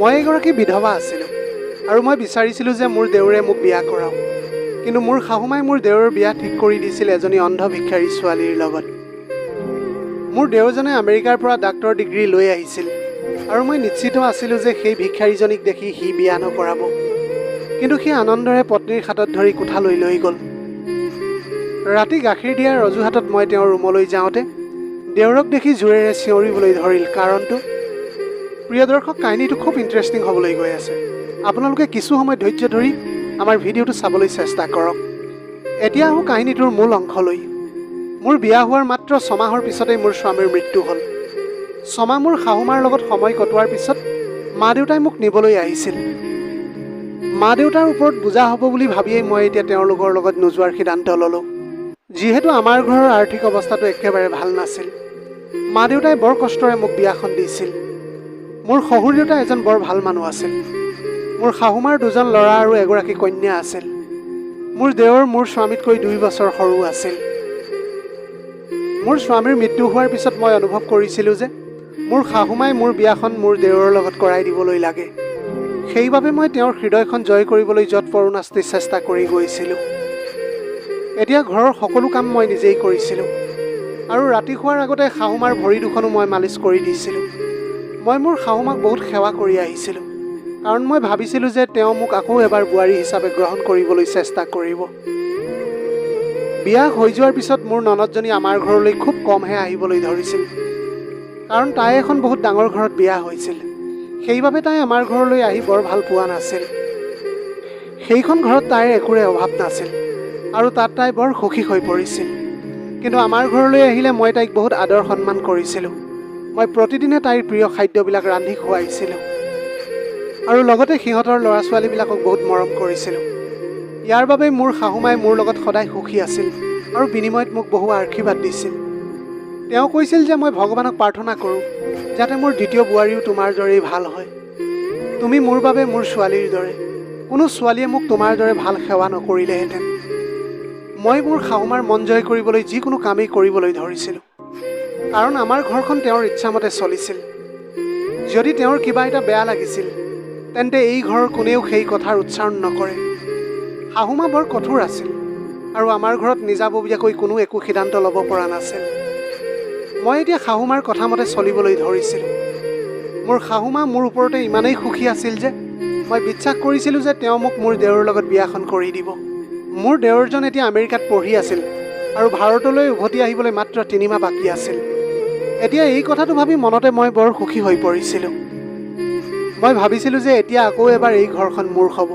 মই এগৰাকী বিধৱা আছিলোঁ আৰু মই বিচাৰিছিলোঁ যে মোৰ দেউৰে মোক বিয়া কৰাওক। কিন্তু মোৰ শাহুমাই মোৰ দেউৰৰ বিয়া ঠিক কৰি দিছিল এজনী অন্ধ ভিক্ষাৰী ছোৱালীৰ লগত। মোৰ দেউৰজনে আমেৰিকাৰ পৰা ডাক্তৰ ডিগ্ৰী লৈ আহিছিল আৰু মই নিশ্চিত আছিলোঁ যে সেই ভিক্ষাৰীজনীক দেখি সি বিয়া নকৰাব। কিন্তু সি আনন্দৰে পত্নীৰ হাতত ধৰি কোঠালৈ লৈ গ'ল। ৰাতি গাখীৰ দিয়াৰ অজুহাতত মই তেওঁৰ ৰুমলৈ যাওঁতে দেউৰক দেখি জোৰেৰে চিঞৰিবলৈ ধৰিল কাৰণটো? প্ৰিয় দৰ্শক কাহিনীটো খুব ইণ্টাৰেষ্টিং হ'বলৈ গৈ আছে। আপোনালোকে কিছু সময় ধৈৰ্য ধৰি আমাৰ ভিডিঅ'টো চাবলৈ চেষ্টা কৰক। এতিয়া আহোঁ কাহিনীটোৰ মূল অংশলৈ। মোৰ বিয়া হোৱাৰ মাত্ৰ ছমাহৰ পিছতেই মোৰ স্বামীৰ মৃত্যু হ'ল। ছমাহ মোৰ শাহুমাৰ লগত সময় কটোৱাৰ পিছত মা দেউতাই মোক নিবলৈ আহিছিল। মা দেউতাৰ ওপৰত বুজা হ'ব বুলি ভাবিয়েই মই এতিয়া তেওঁলোকৰ লগত নোযোৱাৰ সিদ্ধান্ত ল'লোঁ। যিহেতু আমাৰ ঘৰৰ আৰ্থিক অৱস্থাটো একেবাৰে ভাল নাছিল। মা দেউতাই বৰ কষ্টৰে মোক বিয়াখন দিছিল। মোৰ শহুৰ দেউতা এজন বৰ ভাল মানুহ আছিল। মোৰ শাহুমাৰ দুজন ল'ৰা আৰু এগৰাকী কন্যা আছিল। মোৰ দেৱৰ মোৰ স্বামীতকৈ দুই বছৰ সৰু আছিল। মোৰ স্বামীৰ মৃত্যু হোৱাৰ পিছত মই অনুভৱ কৰিছিলোঁ যে মোৰ শাহুমাই মোৰ বিয়াখন মোৰ দেৱৰৰ লগত কৰাই দিবলৈ লাগে। সেইবাবে মই তেওঁৰ হৃদয়খন জয় কৰিবলৈ যৎ পৰোনাস্তি চেষ্টা কৰি গৈছিলোঁ। এতিয়া ঘৰৰ সকলো কাম মই নিজেই কৰিছিলোঁ। আৰু ৰাতি শোৱাৰ আগতে শাহুমাৰ ভৰি দুখনো মই মালিচ কৰি দিছিলোঁ। মই মোৰ শাহুমাক বহুত সেৱা কৰি আহিছিলোঁ। কাৰণ মই ভাবিছিলোঁ যে তেওঁ মোক আকৌ এবাৰ বোৱাৰী হিচাপে গ্ৰহণ কৰিবলৈ চেষ্টা কৰিব। বিয়া হৈ যোৱাৰ পিছত মোৰ ননদজনী আমাৰ ঘৰলৈ খুব কমহে আহিবলৈ ধৰিছিল। কাৰণ তাই এখন বহুত ডাঙৰ ঘৰত বিয়া হৈছিল। সেইবাবে তাই আমাৰ ঘৰলৈ আহি বৰ ভাল পোৱা নাছিল। সেইখন ঘৰত তাইৰ একোৰে অভাৱ নাছিল আৰু তাত তাই বৰ সুখী হৈ পৰিছিল। কিন্তু আমাৰ ঘৰলৈ আহিলে মই তাইক বহুত আদৰ সন্মান কৰিছিলোঁ। মই প্ৰতিদিনে তাইৰ প্ৰিয় খাদ্যবিলাক ৰান্ধি খুৱাইছিলোঁ। আৰু লগতে সিহঁতৰ ল'ৰা ছোৱালীবিলাকক বহুত মৰম কৰিছিলোঁ। ইয়াৰ বাবে মোৰ শাহুমাই মোৰ লগত সদায় সুখী আছিল আৰু বিনিময়ত মোক বহু আশীৰ্বাদ দিছিল। তেওঁ কৈছিল যে মই ভগৱানক প্ৰাৰ্থনা কৰোঁ, যাতে মোৰ দ্বিতীয় বোৱাৰীও তোমাৰ দৰেই ভালো হয়। তুমি মোৰ বাবে মোৰ ছোৱালীৰ দৰে। কোনো ছোৱালীয়ে মোক তোমাৰ দৰে ভালো সেৱা নকৰিলেহেঁতেন। মই মোৰ শাহুমাৰ মন জয় কৰিবলৈ যিকোনো কামেই কৰিবলৈ ধৰিছিলোঁ। কাৰণ আমাৰ ঘৰখন তেওঁৰ ইচ্ছামতে চলিছিল। যদি তেওঁৰ কিবা এটা বেয়া লাগিছিল তেন্তে এই ঘৰৰ কোনেও সেই কথাৰ উচ্চাৰণ নকৰে। শাহুমা বৰ কঠোৰ আছিল আৰু আমাৰ ঘৰত নিজাববীয়াকৈ কোনো একো সিদ্ধান্ত ল'ব পৰা নাছিল। মই এতিয়া শাহুমাৰ কথামতে চলিবলৈ ধৰিছিলোঁ। মোৰ শাহুমা মোৰ ওপৰতে ইমানেই সুখী আছিল যে মই বিশ্বাস কৰিছিলোঁ যে তেওঁ মোক মোৰ দেৱৰ লগত বিয়াখন কৰি দিব। মোৰ দেৱৰজন এতিয়া আমেৰিকাত পঢ়ি আছিল আৰু ভাৰতলৈ উভতি আহিবলৈ মাত্ৰ তিনিমাহ বাকী আছিল। এতিয়া এই কথাটো ভাবি মনতে মই বৰ সুখী হৈ পৰিছিলোঁ। মই ভাবিছিলোঁ যে এতিয়া আকৌ এবাৰ এই ঘৰখন মোৰ হ'ব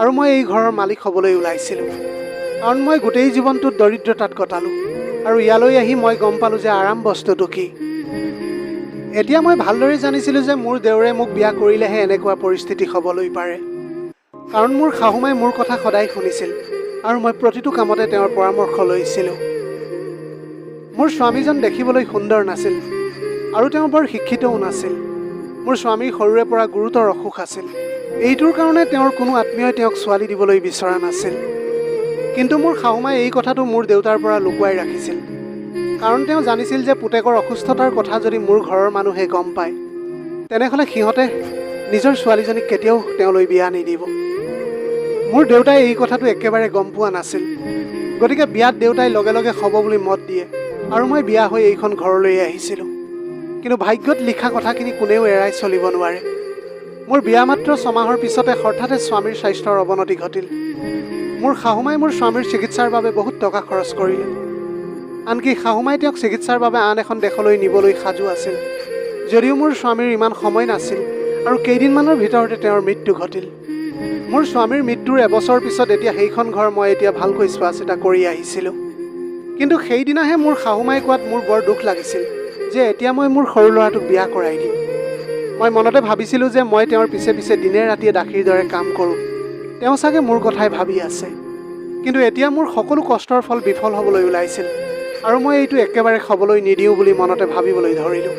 আৰু মই এই ঘৰৰ মালিক হ'বলৈ ওলাইছিলোঁ। কাৰণ মই গোটেই জীৱনটোত দৰিদ্ৰতাত কটালোঁ আৰু ইয়ালৈ আহি মই গম পালোঁ যে আৰাম বস্তুটো কি। এতিয়া মই ভালদৰে জানিছিলোঁ যে মোৰ দেউৰে মোক বিয়া কৰিলেহে এনেকুৱা পৰিস্থিতি হ'বলৈ পাৰে। কাৰণ মোৰ শাহুমাই মোৰ কথা সদায় শুনিছিল আৰু মই প্ৰতিটো কামতে তেওঁৰ পৰামৰ্শ লৈছিলোঁ। মোৰ স্বামীজন দেখিবলৈ সুন্দৰ নাছিল আৰু তেওঁ বৰ শিক্ষিতও নাছিল। মোৰ স্বামীৰ সৰুৰে পৰা গুৰুতৰ অসুখ আছিল। এইটোৰ কাৰণে তেওঁৰ কোনো আত্মীয়ই তেওঁক ছোৱালী দিবলৈ বিচৰা নাছিল। কিন্তু মোৰ শাহুমাই এই কথাটো মোৰ দেউতাৰ পৰা লুকুৱাই ৰাখিছিল। কাৰণ তেওঁ জানিছিল যে পুতেকৰ অসুস্থতাৰ কথা যদি মোৰ ঘৰৰ মানুহে গম পায় তেনেহ'লে সিহঁতে নিজৰ ছোৱালীজনীক কেতিয়াও তেওঁলৈ বিয়া নিদিব। মোৰ দেউতাই এই কথাটো একেবাৰে গম পোৱা নাছিল। গতিকে বিয়াত দেউতাই লগে লগে হ'ব বুলি মত দিয়ে। আৰু মই বিয়া হৈ এইখন ঘৰলৈ আহিছিলোঁ। কিন্তু ভাগ্যত লিখা কথাখিনি কোনেও এৰাই চলিব নোৱাৰে। মোৰ বিয়া মাত্ৰ ছমাহৰ পিছতে হঠাতে স্বামীৰ স্বাস্থ্যৰ অৱনতি ঘটিল। মোৰ শাহুমাই মোৰ স্বামীৰ চিকিৎসাৰ বাবে বহুত টকা খৰচ কৰিলে। আনকি শাহুমাই তেওঁক চিকিৎসাৰ বাবে আন এখন দেশলৈ নিবলৈ সাজু আছিল। যদিও মোৰ স্বামীৰ ইমান সময় নাছিল আৰু কেইদিনমানৰ ভিতৰতে তেওঁৰ মৃত্যু ঘটিল। মোৰ স্বামীৰ মৃত্যুৰ এবছৰ পিছত এতিয়া সেইখন ঘৰ মই এতিয়া ভালকৈ চোৱা চিতা কৰি আহিছিলোঁ। কিন্তু সেইদিনাহে মোৰ শাহুমাই কোৱাত মোৰ বৰ দুখ লাগিছিল যে এতিয়া মই মোৰ সৰু ল'ৰাটোক বিয়া কৰাই দিম। মই মনতে ভাবিছিলোঁ যে মই তেওঁৰ পিছে পিছে দিনে ৰাতিয়ে দাসীৰ দৰে কাম কৰোঁ। তেওঁ চাগে মোৰ কথাই ভাবি আছে। কিন্তু এতিয়া মোৰ সকলো কষ্টৰ ফল বিফল হ'বলৈ ওলাইছিল আৰু মই এইটো একেবাৰে খাবলৈ নিদিওঁ বুলি মনতে ভাবিবলৈ ধৰিলোঁ।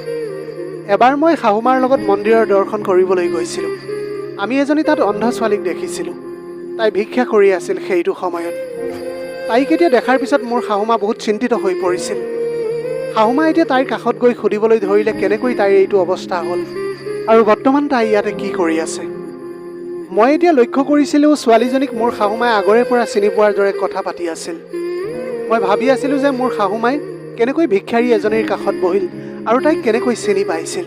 এবাৰ মই শাহুমাৰ লগত মন্দিৰৰ দৰ্শন কৰিবলৈ গৈছিলোঁ। আমি এজনী তাত অন্ধ ছোৱালীক দেখিছিলোঁ। তাই ভিক্ষা কৰি আছিল সেইটো সময়ত। তাইক এতিয়া দেখাৰ পিছত মোৰ শাহুমা বহুত চিন্তিত হৈ পৰিছিল। শাহুমা এতিয়া তাইৰ কাষত গৈ সুধিবলৈ ধৰিলে কেনেকৈ তাইৰ এইটো অৱস্থা হ'ল আৰু বৰ্তমান তাই ইয়াতে কি কৰি আছে। মই এতিয়া লক্ষ্য কৰিছিলোঁ ছোৱালীজনীক মোৰ শাহুমাই আগৰে পৰা চিনি পোৱাৰ দৰে কথা পাতি আছিল। মই ভাবি আছিলোঁ যে মোৰ শাহুমাই কেনেকৈ ভিক্ষাৰী এজনীৰ কাষত বহিল আৰু তাইক কেনেকৈ চিনি পাইছিল।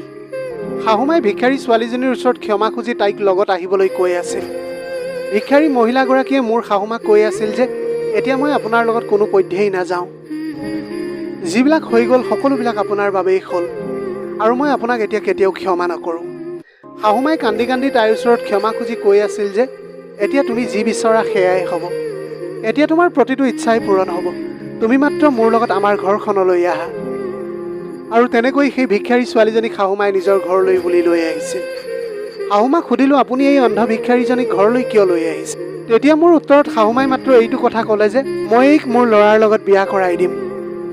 শাহুমাই ভিক্ষাৰী ছোৱালীজনীৰ ওচৰত ক্ষমা খুজি তাইক লগত আহিবলৈ কৈ আছিল। ভিক্ষাৰী মহিলাগৰাকীয়ে মোৰ শাহুমাক কৈ আছিল যে এতিয়া মই আপোনাৰ লগত কোনো পধ্যেই নাযাওঁ। যিবিলাক হৈ গ'ল সকলোবিলাক আপোনাৰ বাবেই হ'ল। আৰু মই আপোনাক এতিয়া কেতিয়াও ক্ষমা নকৰোঁ। শাহুমাই কান্দি কান্দি তাইৰ ওচৰত ক্ষমা খুজি কৈ আছিল যে এতিয়া তুমি যি বিচৰা সেয়াই হ'ব। এতিয়া তোমাৰ প্ৰতিটো ইচ্ছাই পূৰণ হ'ব। তুমি মাত্ৰ মোৰ লগত আমাৰ ঘৰখনলৈ আহা। আৰু তেনেকৈ সেই ভিক্ষাৰী ছোৱালীজনীক শাহুমাই নিজৰ ঘৰলৈ বুলি লৈ আহিছিল। শাহুমাক সুধিলোঁ আপুনি এই অন্ধ ভিক্ষাৰীজনীক ঘৰলৈ কিয় লৈ আহিছে? তেতিয়া মোৰ উত্তৰত শাহুমাই মাত্ৰ এইটো কথা ক'লে যে মই মোৰ ল'ৰাৰ লগত বিয়া কৰাই দিম।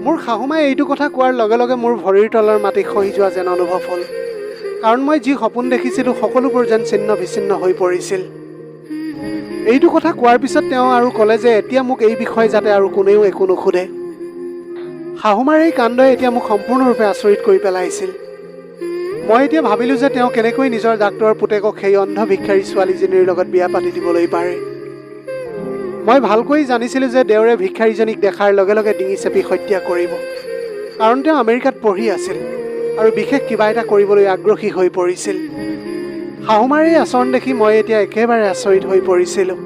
মোৰ শাহুমাই এইটো কথা কোৱাৰ লগে লগে মোৰ ভৰিৰ তলৰ মাটি খহি যোৱা যেন অনুভৱ হ'ল। কাৰণ মই যি সপোন দেখিছিলোঁ সকলোবোৰ যেন ছিন্ন বিচ্ছিন্ন হৈ পৰিছিল। এইটো কথা কোৱাৰ পিছত তেওঁ আৰু ক'লে যে এতিয়া মোক এই বিষয়ে যাতে আৰু কোনেও একো নুসুধে। শাহুমাৰ এই কাণ্ডই এতিয়া মোক সম্পূৰ্ণৰূপে আচৰিত কৰি পেলাইছিল। মই এতিয়া ভাবিলোঁ যে তেওঁ কেনেকৈ নিজৰ ডাক্তৰৰ পুতেকক সেই অন্ধ ভিক্ষাৰী ছোৱালীজনীৰ লগত বিয়া পাতি দিবলৈ পাৰে। মই ভালকৈ জানিছিলোঁ যে দেওৰে ভিক্ষাৰীজনীক দেখাৰ লগে লগে ডিঙি চেপি হত্যা কৰিব। কাৰণ তেওঁ আমেৰিকাত পঢ়ি আছিল আৰু বিশেষ কিবা এটা কৰিবলৈ আগ্ৰহী হৈ পৰিছিল। শাহুমাৰ এই আচৰণ দেখি মই এতিয়া একেবাৰে আচৰিত হৈ পৰিছিলোঁ।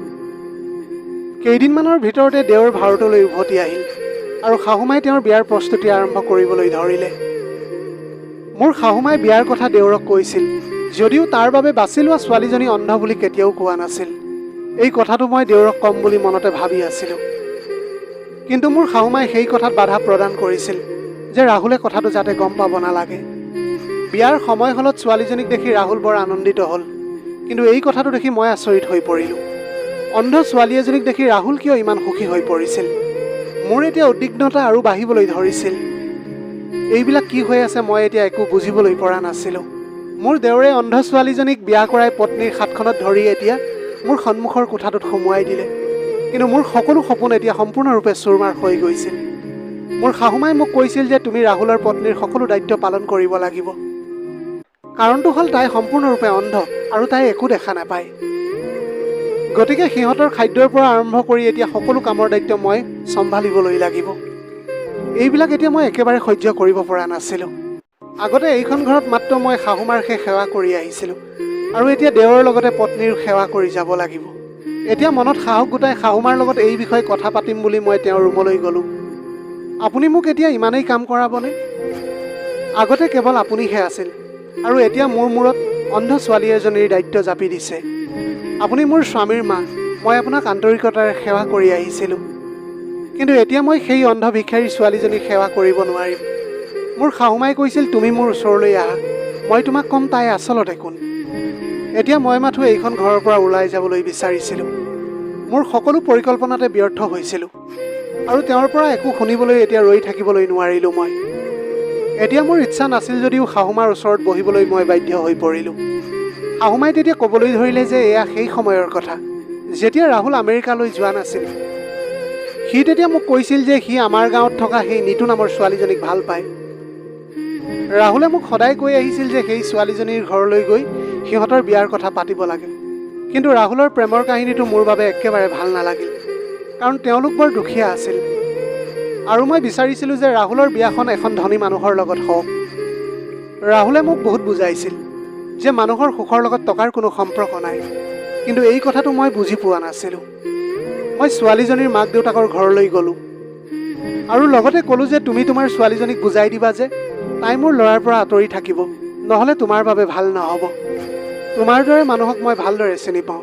কেইদিনমানৰ ভিতৰতে দেওৰ ভাৰতলৈ উভতি আহিল আৰু শাহুমাই তেওঁৰ বিয়াৰ প্ৰস্তুতি আৰম্ভ কৰিবলৈ ধৰিলে। মোৰ শাহুমাই বিয়াৰ কথা দেউৰক কৈছিল যদিও তাৰ বাবে বাছি লোৱা ছোৱালীজনী অন্ধ বুলি কেতিয়াও কোৱা নাছিল। এই কথাটো মই দেউৰক ক'ম বুলি মনতে ভাবি আছিলোঁ। কিন্তু মোৰ শাহুমাই সেই কথাত বাধা প্ৰদান কৰিছিল যে ৰাহুলে কথাটো যাতে গম পাব নালাগে। বিয়াৰ সময় হ'লত ছোৱালীজনীক দেখি ৰাহুল বৰ আনন্দিত হ'ল। কিন্তু এই কথাটো দেখি মই আচৰিত হৈ পৰিলোঁ। অন্ধ ছোৱালী এজনীক দেখি ৰাহুল কিয় ইমান সুখী হৈ পৰিছিল? মোৰ এতিয়া উদ্বিগ্নতা আৰু বাঢ়িবলৈ ধৰিছিল। এইবিলাক কি হৈ আছে মই এতিয়া একো বুজিবলৈ পৰা নাছিলোঁ। মোৰ দেউৰে অন্ধ ছোৱালীজনীক বিয়া কৰাই পত্নীৰ হাতখনত ধৰি এতিয়া মোৰ সন্মুখৰ কোঠাটোত সোমোৱাই দিলে। কিন্তু মোৰ সকলো সপোন এতিয়া সম্পূৰ্ণৰূপে চুৰমাৰ হৈ গৈছিল মোৰ শাহুমাই মোক কৈছিল যে তুমি ৰাহুলৰ পত্নীৰ সকলো দায়িত্ব পালন কৰিব লাগিব। কাৰণটো হ'ল তাই সম্পূৰ্ণৰূপে অন্ধ আৰু তাই একো দেখা নাপায়। গতিকে সিহঁতৰ খাদ্যৰ পৰা আৰম্ভ কৰি এতিয়া সকলো কামৰ দায়িত্ব মই চম্ভালিবলৈ লাগিব। এইবিলাক এতিয়া মই একেবাৰে সহ্য কৰিব পৰা নাছিলোঁ। আগতে এইখন ঘৰত মাত্ৰ মই শাহুমাৰহে সেৱা কৰি আহিছিলোঁ। আৰু এতিয়া দেৱৰ লগতে পত্নীৰ সেৱা কৰি যাব লাগিব। এতিয়া মনত সাহস গোটাই শাহুমাৰ লগত এই বিষয়ে কথা পাতিম বুলি মই তেওঁৰ ৰুমলৈ গ'লোঁ। আপুনি মোক এতিয়া ইমানেই কাম কৰাবনে? আগতে কেৱল আপুনিহে আছিল আৰু এতিয়া মোৰ মূৰত অন্ধ ছোৱালী এজনীৰ দায়িত্ব জাপি দিছে। আপুনি মোৰ স্বামীৰ মা মই আপোনাক আন্তৰিকতাৰে সেৱা কৰি আহিছিলোঁ। কিন্তু এতিয়া মই সেই অন্ধ ভিক্ষাৰী ছোৱালীজনীক সেৱা কৰিব নোৱাৰিম। মোৰ শাহুমাই কৈছিল তুমি মোৰ ওচৰলৈ আহা মই তোমাক ক'ম তাই আচলতে কোন? এতিয়া মই মাথো এইখন ঘৰৰ পৰা ওলাই যাবলৈ বিচাৰিছিলোঁ। মোৰ সকলো পৰিকল্পনাতে ব্যৰ্থ হৈছিলোঁ। আৰু তেওঁৰ পৰা একো শুনিবলৈ এতিয়া ৰৈ থাকিবলৈ নোৱাৰিলোঁ মই। এতিয়া মোৰ ইচ্ছা নাছিল যদিও শাহুমাৰ ওচৰত বহিবলৈ মই বাধ্য হৈ পৰিলোঁ। শাহুমাই তেতিয়া ক'বলৈ ধৰিলে যে এয়া সেই সময়ৰ কথা। যেতিয়া ৰাহুল আমেৰিকালৈ যোৱা নাছিল সি তেতিয়া মোক কৈছিল যে সি আমাৰ গাঁৱত থকা সেই নিতু নামৰ ছোৱালীজনীক ভাল পায়। ৰাহুলে মোক সদায় কৈ আহিছিল যে সেই ছোৱালীজনীৰ ঘৰলৈ গৈ সিহঁতৰ বিয়াৰ কথা পাতিব লাগে। কিন্তু ৰাহুলৰ প্ৰেমৰ কাহিনীটো মোৰ বাবে একেবাৰে ভাল নালাগিল কাৰণ তেওঁলোক বৰ দুখীয়া আছিল। আৰু মই বিচাৰিছিলোঁ যে ৰাহুলৰ বিয়াখন এখন ধনী মানুহৰ লগত হওক। ৰাহুলে মোক বহুত বুজাইছিল যে মানুহৰ সুখৰ লগত টকাৰ কোনো সম্পৰ্ক নাই কিন্তু এই কথাটো মই বুজি পোৱা নাছিলোঁ। মই ছোৱালীজনীৰ মাক দেউতাকৰ ঘৰলৈ গ'লোঁ। আৰু লগতে ক'লোঁ যে তুমি তোমাৰ ছোৱালীজনীক বুজাই দিবা যে তাই মোৰ ল'ৰাৰ পৰা আঁতৰি থাকিব। নহ'লে তোমাৰ বাবে ভালো নহ'ব। তোমাৰ দৰে মানুহক মই ভালদৰে চিনি পাওঁ।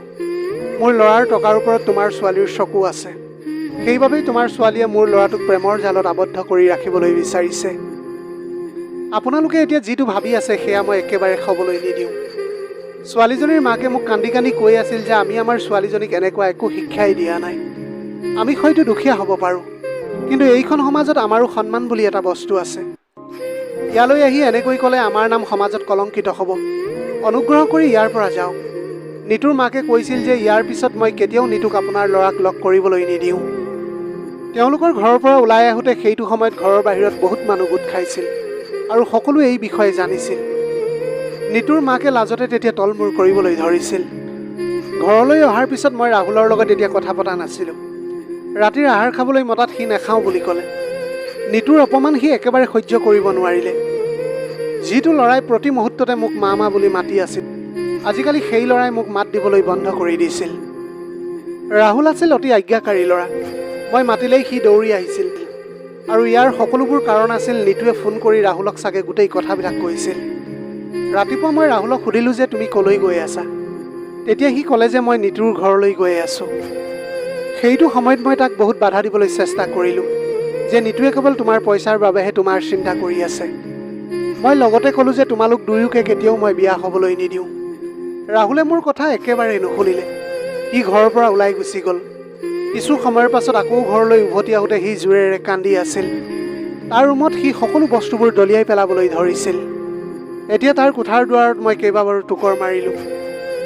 মোৰ ল'ৰাৰ টকাৰ ওপৰত তোমাৰ ছোৱালীৰ চকু আছে। সেইবাবেই তোমাৰ ছোৱালীয়ে মোৰ ল'ৰাটোক প্ৰেমৰ জালত আবদ্ধ কৰি ৰাখিবলৈ বিচাৰিছে। আপোনালোকে এতিয়া যিটো ভাবি আছে সেয়া মই একেবাৰে খাবলৈ নিদিওঁ। ছোৱালীজনীৰ মাকে মোক কান্দি কান্দি কৈ আছিল যে আমি আমাৰ ছোৱালীজনীক এনেকুৱা একো শিক্ষাই দিয়া নাই। আমি হয়তো দুখীয়া হ'ব পাৰোঁ। কিন্তু এইখন সমাজত আমাৰো সন্মান বুলি এটা বস্তু আছে। ইয়ালৈ আহি এনেকৈ ক'লে আমাৰ নাম সমাজত কলংকিত হ'ব। অনুগ্ৰহ কৰি ইয়াৰ পৰা যাওক। নিতুৰ মাকে কৈছিল যে ইয়াৰ পিছত মই কেতিয়াও নিতুক আপোনাৰ ল'ৰাক লগ কৰিবলৈ নিদিওঁ। তেওঁলোকৰ ঘৰৰ পৰা ওলাই আহোঁতে সেইটো সময়ত ঘৰৰ বাহিৰত বহুত মানুহ গোট খাইছিল আৰু সকলোৱে এই বিষয়ে জানিছিল। নিতুৰ মাকে লাজতে তেতিয়া তলমূৰ কৰিবলৈ ধৰিছিল। ঘৰলৈ অহাৰ পিছত মই ৰাহুলৰ লগত এতিয়া কথা পতা নাছিলোঁ। ৰাতিৰ আহাৰ খাবলৈ মতাত সি নাখাওঁ বুলি ক'লে। নিতুৰ অপমান সি একেবাৰে সহ্য কৰিব নোৱাৰিলে। যিটো ল'ৰাই প্ৰতি মুহূৰ্ততে মোক মা মা বুলি মাতি আছিল আজিকালি সেই ল'ৰাই মোক মাত দিবলৈ বন্ধ কৰি দিছিল। ৰাহুল আছিল অতি আজ্ঞাকাৰী ল'ৰা। মই মাতিলেই সি দৌৰি আহিছিল। আৰু ইয়াৰ সকলোবোৰ কাৰণ আছিল নিতুৱে ফোন কৰি ৰাহুলক চাগে গোটেই কথাবিলাক কৈছিল। ৰাতিপুৱা মই ৰাহুলক সুধিলোঁ যে তুমি ক'লৈ গৈ আছা? তেতিয়া সি ক'লে যে মই নিতুৰ ঘৰলৈ গৈ আছোঁ। সেইটো সময়ত মই তাক বহুত বাধা দিবলৈ চেষ্টা কৰিলোঁ। যে নিতুৱে কেৱল তোমাৰ পইচাৰ বাবেহে তোমাৰ চিন্তা কৰি আছে। মই লগতে ক'লোঁ যে তোমালোক দুয়োকে কেতিয়াও মই বিয়া হ'বলৈ নিদিওঁ। ৰাহুলে মোৰ কথা একেবাৰে নুশুনিলে। সি ঘৰৰ পৰা ওলাই গুচি গ'ল। কিছু সময়ৰ পাছত আকৌ ঘৰলৈ উভতি আহোঁতে সি জোৰেৰে কান্দি আছিল। তাৰ ৰুমত সি সকলো বস্তুবোৰ দলিয়াই পেলাবলৈ ধৰিছিল। এতিয়া তাৰ কোঠাৰ দুৱাৰত মই কেইবাবাৰো টোকৰ মাৰিলোঁ।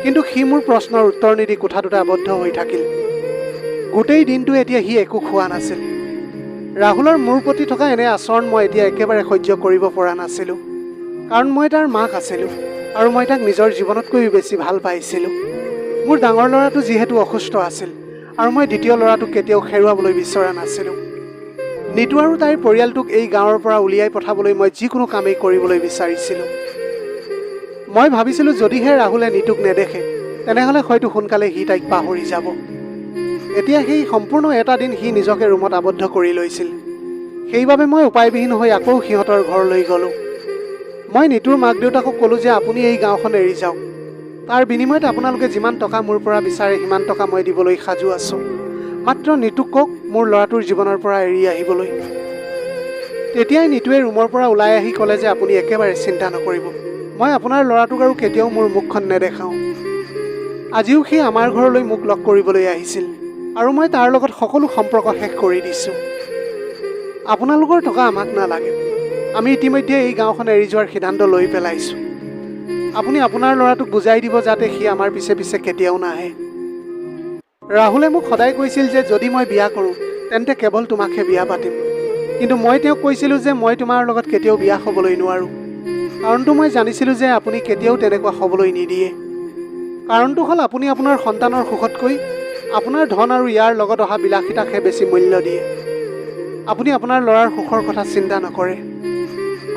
কিন্তু সি মোৰ প্ৰশ্নৰ উত্তৰ নিদি কোঠাটোতে আবদ্ধ হৈ থাকিল। গোটেই দিনটো এতিয়া সি একো খোৱা নাছিল। ৰাহুলৰ মোৰ প্ৰতি থকা এনে আচৰণ মই এতিয়া একেবাৰে সহ্য কৰিব পৰা নাছিলোঁ। কাৰণ মই তাৰ মাক আছিলোঁ আৰু মই তাক নিজৰ জীৱনতকৈও বেছি ভাল পাইছিলোঁ। মোৰ ডাঙৰ ল'ৰাটো যিহেতু অসুস্থ আছিল আৰু মই দ্বিতীয় ল'ৰাটোক কেতিয়াও হেৰুৱাবলৈ বিচৰা নাছিলোঁ। নিতু আৰু তাইৰ পৰিয়ালটোক এই গাঁৱৰ পৰা উলিয়াই পঠাবলৈ মই যিকোনো কামেই কৰিবলৈ বিচাৰিছিলোঁ। মই ভাবিছিলোঁ যদিহে ৰাহুলে নিতুক নেদেখে তেনেহ'লে হয়তো সোনকালে সি তাইক পাহৰি যাব। এতিয়া সেই সম্পূৰ্ণ এটা দিন সি নিজকে ৰুমত আবদ্ধ কৰি লৈছিল। সেইবাবে মই উপায়বিহীন হৈ আকৌ সিহঁতৰ ঘৰলৈ গ'লোঁ। মই নিতুৰ মাক দেউতাকক ক'লোঁ যে আপুনি এই গাঁওখন এৰি যাওক। তাৰ বিনিময়ত আপোনালোকে যিমান টকা মোৰ পৰা বিচাৰে সিমান টকা মই দিবলৈ সাজু আছোঁ। মাত্ৰ নিতুক কওক মোৰ ল'ৰাটোৰ জীৱনৰ পৰা এৰি আহিবলৈ। তেতিয়াই নিতুৱে ৰুমৰ পৰা ওলাই আহি ক'লে যে আপুনি একেবাৰে চিন্তা নকৰিব। মই আপোনাৰ ল'ৰাটোক আৰু কেতিয়াও মোৰ মুখখন নেদেখাওঁ। আজিও সি আমাৰ ঘৰলৈ মোক লগ কৰিবলৈ আহিছিল। আৰু মই তাৰ লগত সকলো সম্পৰ্ক শেষ কৰি দিছোঁ। আপোনালোকৰ টকা আমাক নালাগে। আমি ইতিমধ্যে এই গাঁওখন এৰি যোৱাৰ সিদ্ধান্ত লৈ পেলাইছোঁ। আপুনি আপোনাৰ ল'ৰাটোক বুজাই দিব যাতে সি আমাৰ পিছে পিছে কেতিয়াও নাহে। ৰাহুলে মোক সদায় কৈছিল যে যদি মই বিয়া কৰোঁ তেন্তে কেৱল তোমাকহে বিয়া পাতিম। কিন্তু মই তেওঁক কৈছিলোঁ যে মই তোমাৰ লগত কেতিয়াও বিয়া হ'বলৈ নোৱাৰোঁ। কাৰণটো মই জানিছিলোঁ যে আপুনি কেতিয়াও তেনেকুৱা হ'বলৈ নিদিয়ে। কাৰণটো হ'ল আপুনি আপোনাৰ সন্তানৰ সুখতকৈ আপোনাৰ ধন আৰু ইয়াৰ লগত অহা বিলাসিতাকহে বেছি মূল্য দিয়ে। আপুনি আপোনাৰ ল'ৰাৰ সুখৰ কথা চিন্তা নকৰে।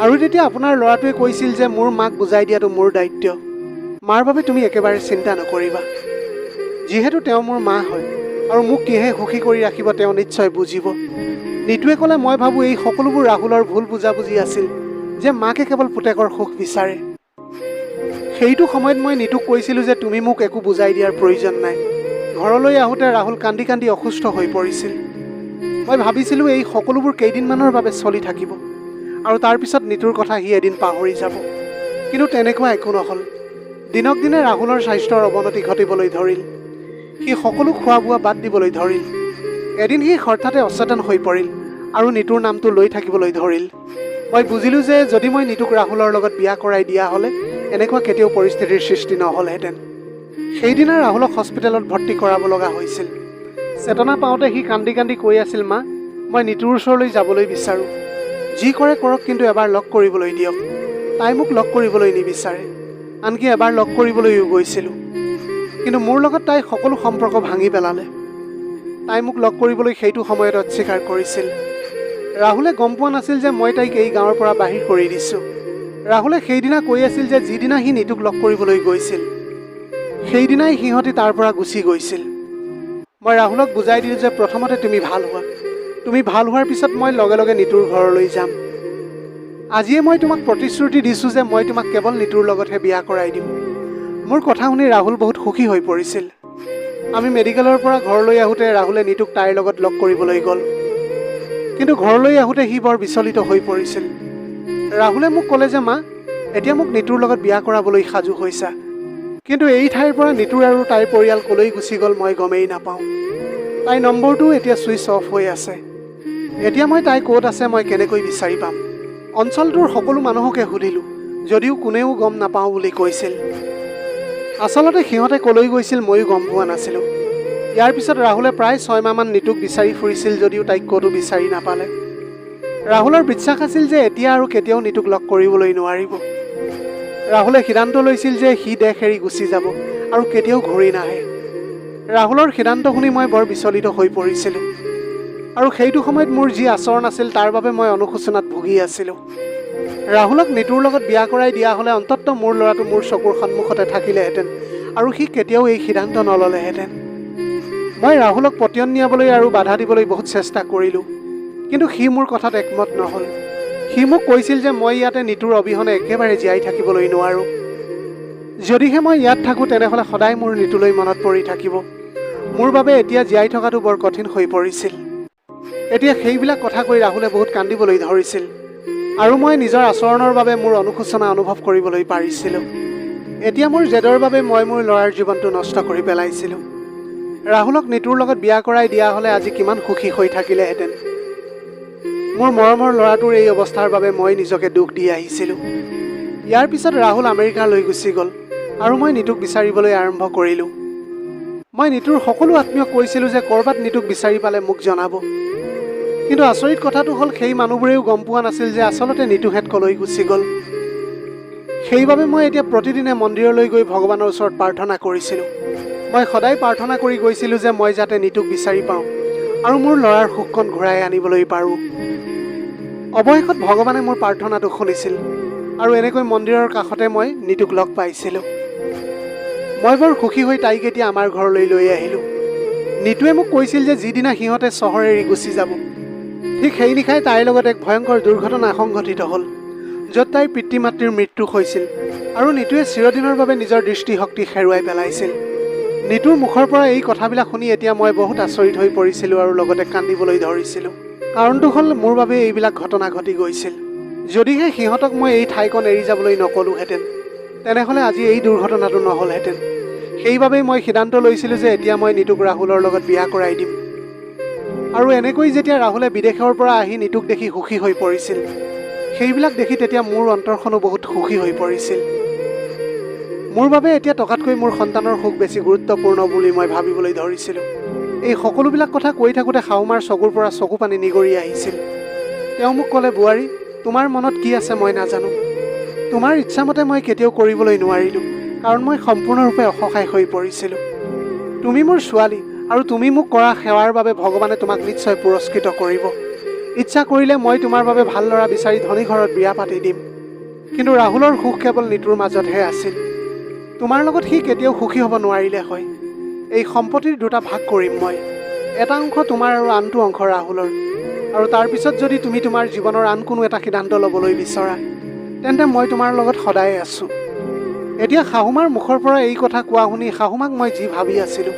আৰু তেতিয়া আপোনাৰ ল'ৰাটোৱে কৈছিল যে মোৰ মাক বুজাই দিয়াটো মোৰ দায়িত্ব। মাৰ বাবে তুমি একেবাৰে চিন্তা নকৰিবা। যিহেতু তেওঁ মোৰ মা হয় আৰু মোক কিহে সুখী কৰি ৰাখিব তেওঁ নিশ্চয় বুজিব। নিতুৱে ক'লে মই ভাবোঁ এই সকলোবোৰ ৰাহুলৰ ভুল বুজাবুজি আছিল যে মাকে কেৱল পুতেকৰ সুখ বিচাৰে। সেইটো সময়ত মই নিতুক কৈছিলোঁ যে তুমি মোক একো বুজাই দিয়াৰ প্ৰয়োজন নাই। ঘৰলৈ আহোঁতে ৰাহুল কান্দি কান্দি অসুস্থ হৈ পৰিছিল। মই ভাবিছিলোঁ এই সকলোবোৰ কেইদিনমানৰ বাবে চলি থাকিব আৰু তাৰপিছত নিতুৰ কথা সি এদিন পাহৰি যাব। কিন্তু তেনেকুৱা একো নহ'ল। দিনক দিনে ৰাহুলৰ স্বাস্থ্যৰ অৱনতি ঘটিবলৈ ধৰিল। সি সকলো খোৱা বোৱা বাদ দিবলৈ ধৰিল। এদিন সি হঠাতে অচেতন হৈ পৰিল আৰু নিতুৰ নামটো লৈ থাকিবলৈ ধৰিল। মই বুজিলোঁ যে যদি মই নিতুক ৰাহুলৰ লগত বিয়া কৰাই দিয়া হ'লে এনেকুৱা কেতিয়াও পৰিস্থিতিৰ সৃষ্টি নহ'লহেঁতেন। সেইদিনা ৰাহুলক হস্পিটেলত ভৰ্তি কৰাব লগা হৈছিল। চেতনা পাওঁতে সি কান্দি কান্দি কৈ আছিল মা মই নিতুৰ ওচৰলৈ যাবলৈ বিচাৰোঁ। যি কৰে কৰক কিন্তু এবাৰ লগ কৰিবলৈ দিয়ক। তাই মোক লগ কৰিবলৈ নিবিচাৰে। আনকি এবাৰ লগ কৰিবলৈও গৈছিলোঁ। কিন্তু মোৰ লগত তাই সকলো সম্পৰ্ক ভাঙি পেলালে। তাই মোক লগ কৰিবলৈ সেইটো সময়ত অস্বীকাৰ কৰিছিল। ৰাহুলে গম পোৱা নাছিল যে মই তাইক এই গাঁৱৰ পৰা বাহিৰ কৰি দিছোঁ। ৰাহুলে সেইদিনা কৈ আছিল যে যিদিনা সি নিতুক লগ কৰিবলৈ গৈছিল সেইদিনাই সিহঁতি তাৰ পৰা গুচি গৈছিল। মই ৰাহুলক বুজাই দিলোঁ যে প্ৰথমতে তুমি ভাল হোৱা। তুমি ভাল হোৱাৰ পিছত মই লগে লগে নিতুৰ ঘৰলৈ যাম। আজিয়ে মই তোমাক প্ৰতিশ্ৰুতি দিছোঁ যে মই তোমাক কেৱল নিতুৰ লগতহে বিয়া কৰাই দিম। মোৰ কথা শুনি ৰাহুল বহুত সুখী হৈ পৰিছিল। আমি মেডিকেলৰ পৰা ঘৰলৈ আহোঁতে ৰাহুলে নিতুক তাইৰ লগত লগ কৰিবলৈ গ'ল। কিন্তু ঘৰলৈ আহোঁতে সি বৰ বিচলিত হৈ পৰিছিল। ৰাহুলে মোক ক'লে যে মা এতিয়া মোক নিতুৰ লগত বিয়া কৰাবলৈ সাজু হৈছা। কিন্তু এই ঠাইৰ পৰা নিতুৰ আৰু তাইৰ পৰিয়াল ক'লৈ গুচি গ'ল মই গমেই নাপাওঁ। তাইৰ নম্বৰটোও এতিয়া ছুইচ অফ হৈ আছে। এতিয়া মই তাই ক'ত আছে মই কেনেকৈ বিচাৰি পাম? অঞ্চলটোৰ সকলো মানুহকে সুধিলোঁ যদিও কোনেও গম নাপাওঁ বুলি কৈছিল। আচলতে সিহঁতে ক'লৈ গৈছিল ময়ো গম পোৱা নাছিলোঁ। ইয়াৰ পিছত ৰাহুলে প্ৰায় ছয়মাহমান নিতুক বিচাৰি ফুৰিছিল যদিও তাইক ক'তো বিচাৰি নাপালে। ৰাহুলৰ বিশ্বাস আছিল যে এতিয়া আৰু কেতিয়াও নিতুক লগ কৰিবলৈ নোৱাৰিব। ৰাহুলে সিদ্ধান্ত লৈছিল যে সি দেশ এৰি গুচি যাব আৰু কেতিয়াও ঘূৰি নাহে। ৰাহুলৰ সিদ্ধান্ত শুনি মই বৰ বিচলিত হৈ পৰিছিলোঁ। আৰু সেইটো সময়ত মোৰ যি আচৰণ আছিল তাৰ বাবে মই অনুশোচনাত ভুগি আছিলোঁ। ৰাহুলক নিতুৰ লগত বিয়া কৰাই দিয়া হ'লে অন্ততঃ মোৰ ল'ৰাটো মোৰ চকুৰ সন্মুখতে থাকিলেহেঁতেন আৰু সি কেতিয়াও এই সিদ্ধান্ত নল'লেহেঁতেন। মই ৰাহুলক পতিয়ন নিয়াবলৈ আৰু বাধা দিবলৈ বহুত চেষ্টা কৰিলোঁ কিন্তু সি মোৰ কথাত একমত নহ'ল। সি মোক কৈছিল যে মই ইয়াতে নিতুৰ অবিহনে একেবাৰে জীয়াই থাকিবলৈ নোৱাৰোঁ। যদিহে মই ইয়াত থাকোঁ তেনেহ'লে সদায় মোৰ নিতুলৈ মনত পৰি থাকিব। মোৰ বাবে এতিয়া জীয়াই থকাটো বৰ কঠিন হৈ পৰিছিল। এতিয়া সেইবিলাক কথা কৈ ৰাহুলে বহুত কান্দিবলৈ ধৰিছিল। আৰু মই নিজৰ আচৰণৰ বাবে মোৰ অনুশোচনা অনুভৱ কৰিবলৈ পাৰিছিলোঁ। এতিয়া মোৰ জেদৰ বাবে মই মোৰ ল'ৰাৰ জীৱনটো নষ্ট কৰি পেলাইছিলোঁ। ৰাহুলক নিতুৰ লগত বিয়া কৰাই দিয়া হ'লে আজি কিমান সুখী হৈ থাকিলেহেঁতেন। মোৰ মৰমৰ ল'ৰাটোৰ এই অৱস্থাৰ বাবে মই নিজকে দুখ দি আহিছিলোঁ। ইয়াৰ পিছত ৰাহুল আমেৰিকালৈ গুচি গ'ল আৰু মই নিতুক বিচাৰিবলৈ আৰম্ভ কৰিলোঁ। মই নিতুৰ সকলো আত্মীয়ক কৈছিলোঁ যে ক'ৰবাত নিতুক বিচাৰি পালে মোক জনাব। কিন্তু আচৰিত কথাটো হ'ল সেই মানুহবোৰেও গম পোৱা নাছিল যে আচলতে নিতুহেঁত কলৈ গুচি গ'ল। সেইবাবে মই এতিয়া প্ৰতিদিনে মন্দিৰলৈ গৈ ভগৱানৰ ওচৰত প্ৰাৰ্থনা কৰিছিলোঁ। মই সদায় প্ৰাৰ্থনা কৰি গৈছিলোঁ যে মই যাতে নিতুক বিচাৰি পাওঁ আৰু মোৰ ল'ৰাৰ সুখকণ ঘূৰাই আনিবলৈ পাৰোঁ। অৱশেষত ভগৱানে মোৰ প্ৰাৰ্থনাটো শুনিছিল আৰু এনেকৈ মন্দিৰৰ কাষতে মই নিতুক লগ পাইছিলোঁ। মই বৰ সুখী হৈ তাইক এতিয়া আমাৰ ঘৰলৈ লৈ আহিলোঁ। নিতুৱে মোক কৈছিল যে যিদিনা সিহঁতে চহৰ এৰি গুচি যাব ঠিক সেই নিশাই তাইৰ লগত এক ভয়ংকৰ দুৰ্ঘটনা সংঘটিত হ'ল য'ত তাইৰ পিতৃ মাতৃৰ মৃত্যু হৈছিল আৰু নিতুৱে চিৰদিনৰ বাবে নিজৰ দৃষ্টিশক্তি হেৰুৱাই পেলাইছিল। নিতুৰ মুখৰ পৰা এই কথাবিলাক শুনি এতিয়া মই বহুত আচৰিত হৈ পৰিছিলোঁ আৰু লগতে কান্দিবলৈ ধৰিছিলোঁ। কাৰণটো হ'ল মোৰ বাবে এইবিলাক ঘটনা ঘটি গৈছিল। যদিহে সিহঁতক মই এই ঠাইকণ এৰি যাবলৈ নকলোহেঁতেন তেনেহ'লে আজি এই দুৰ্ঘটনাটো নহ'লহেঁতেন। সেইবাবেই মই সিদ্ধান্ত লৈছিলোঁ যে এতিয়া মই নিতুক ৰাহুলৰ লগত বিয়া কৰাই দিম। আৰু এনেকৈ যেতিয়া ৰাহুলে বিদেশৰ পৰা আহি নিতুক দেখি সুখী হৈ পৰিছিল সেইবিলাক দেখি তেতিয়া মোৰ অন্তৰখনো বহুত সুখী হৈ পৰিছিল। মোৰ বাবে এতিয়া টকাতকৈ মোৰ সন্তানৰ সুখ বেছি গুৰুত্বপূৰ্ণ বুলি মই ভাবিবলৈ ধৰিছিলোঁ। এই সকলোবিলাক কথা কৈ থাকোঁতে শাহুমাৰ চকুৰ পৰা চকু পানী নিগৰি আহিছিল। তেওঁ মোক ক'লে বোৱাৰী তোমাৰ মনত কি আছে মই নাজানো। তোমাৰ ইচ্ছামতে মই কেতিয়াও কৰিবলৈ নোৱাৰিলোঁ কাৰণ মই সম্পূৰ্ণৰূপে অসহায় হৈ পৰিছিলোঁ। তুমি মোৰ ছোৱালী আৰু তুমি মোক কৰা সেৱাৰ বাবে ভগৱানে তোমাক নিশ্চয় পুৰস্কৃত কৰিব। ইচ্ছা কৰিলে মই তোমাৰ বাবে ভাল ল'ৰা বিচাৰি ধনী ঘৰত বিয়া পাতি দিম। কিন্তু ৰাহুলৰ সুখ কেৱল নিতুৰ মাজতহে আছিল। তোমাৰ লগত সি কেতিয়াও সুখী হ'ব নোৱাৰিলে হয়। এই সম্পত্তিৰ দুটা ভাগ কৰিম মই। এটা অংশ তোমাৰ আৰু আনটো অংশ ৰাহুলৰ। আৰু তাৰপিছত যদি তুমি তোমাৰ জীৱনৰ আন কোনো এটা সিদ্ধান্ত ল'বলৈ বিচৰা তেন্তে মই তোমাৰ লগত সদায়ে আছোঁ। এতিয়া শাহুমাৰ মুখৰ পৰা এই কথা কোৱা শুনি শাহুমাক মই যি ভাবি আছিলোঁ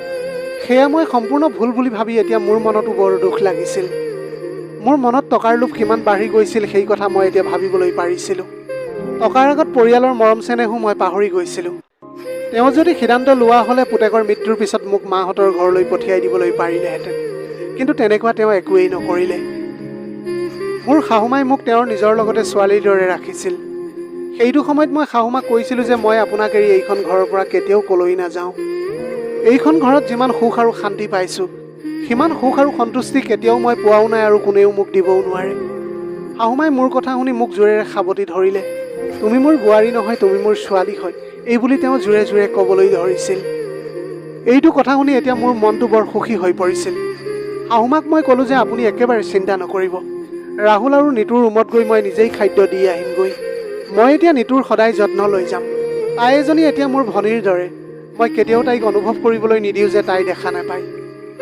সেয়া মই সম্পূৰ্ণ ভুল বুলি ভাবি এতিয়া মোৰ মনতো বৰ দুখ লাগিছিল। মোৰ মনত টকাৰ লোভ কিমান বাঢ়ি গৈছিল সেই কথা মই এতিয়া ভাবিবলৈ পাৰিছিলোঁ। টকাৰ আগত পৰিয়ালৰ মৰম চেনেহো মই পাহৰি গৈছিলোঁ। তেওঁ যদি সিদ্ধান্ত লোৱা হ'লে পুতেকৰ মৃত্যুৰ পিছত মোক মাহঁতৰ ঘৰলৈ পঠিয়াই দিবলৈ পাৰিলেহেঁতেন। কিন্তু তেনেকুৱা তেওঁ একোৱেই নকৰিলে। মোৰ শাহুমাই মোক তেওঁৰ নিজৰ লগতে ছোৱালীৰ দৰে ৰাখিছিল। সেইটো সময়ত মই শাহুমাক কৈছিলোঁ যে মই আপোনাক এৰি এইখন ঘৰৰ পৰা কেতিয়াও কলৈ নাযাওঁ। এইখন ঘৰত যিমান সুখ আৰু শান্তি পাইছোঁ সিমান সুখ আৰু সন্তুষ্টি কেতিয়াও মই পোৱাও নাই আৰু কোনেও মোক দিবও নোৱাৰে। শাহুমাই মোৰ কথা শুনি মোক জোৰেৰে সাৱটি ধৰিলে। তুমি মোৰ বোৱাৰী নহয় তুমি মোৰ ছোৱালী হয়। এই বুলি তেওঁ জোৰে জোৰে ক'বলৈ ধৰিছিল। এইটো কথা শুনি এতিয়া মোৰ মনটো বৰ সুখী হৈ পৰিছিল। শাহুমাক মই ক'লোঁ যে আপুনি একেবাৰে চিন্তা নকৰিব। ৰাহুল আৰু নিতুৰ ৰুমত গৈ মই নিজেই খাদ্য দি আহিমগৈ। মই এতিয়া নিতুৰ সদায় যত্ন লৈ যাম। তাই এজনী এতিয়া মোৰ ভনীৰ দৰে। মই কেতিয়াও তাইক অনুভৱ কৰিবলৈ নিদিওঁ যে তাই দেখা নাপায়।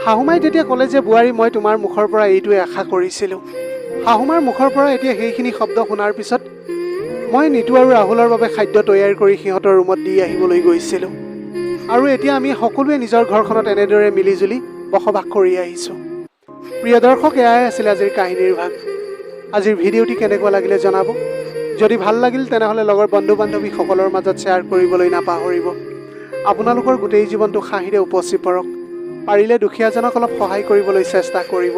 শাহুমাই তেতিয়া ক'লে যে বোৱাৰী মই তোমাৰ মুখৰ পৰা এইটোৱে আশা কৰিছিলোঁ। শাহুমাৰ মুখৰ পৰা এতিয়া সেইখিনি শব্দ শুনাৰ পিছত মই নিতু আৰু ৰাহুলৰ বাবে খাদ্য তৈয়াৰ কৰি সিহঁতৰ ৰুমত দি আহিবলৈ গৈছিলোঁ। আৰু এতিয়া আমি সকলোৱে নিজৰ ঘৰখনত এনেদৰে মিলিজুলি বসবাস কৰি আহিছোঁ। প্ৰিয় দৰ্শক এয়াই আছিল আজিৰ কাহিনীৰ ভাগ। আজিৰ ভিডিঅ'টি কেনেকুৱা লাগিলে জনাব? যদি ভাল লাগিল তেনেহ'লে লগৰ বন্ধু বান্ধৱীসকলৰ মাজত শ্বেয়াৰ কৰিবলৈ নাপাহৰিব। আপোনালোকৰ গোটেই জীৱনটো হাঁহিৰে উপচি পৰক। পাৰিলে দুখীয়াজনক অলপ সহায় কৰিবলৈ চেষ্টা কৰিব।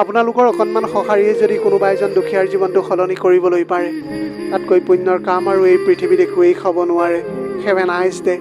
আপোনালোকৰ অকণমান সঁহাৰিয়ে যদি কোনোবা এজন দুখীয়াৰ জীৱনটো সলনি কৰিবলৈ পাৰে। তাতকৈ পুণ্যৰ কাম আৰু এই পৃথিৱীত একোৱেই খাব নোৱাৰে। Have a nice day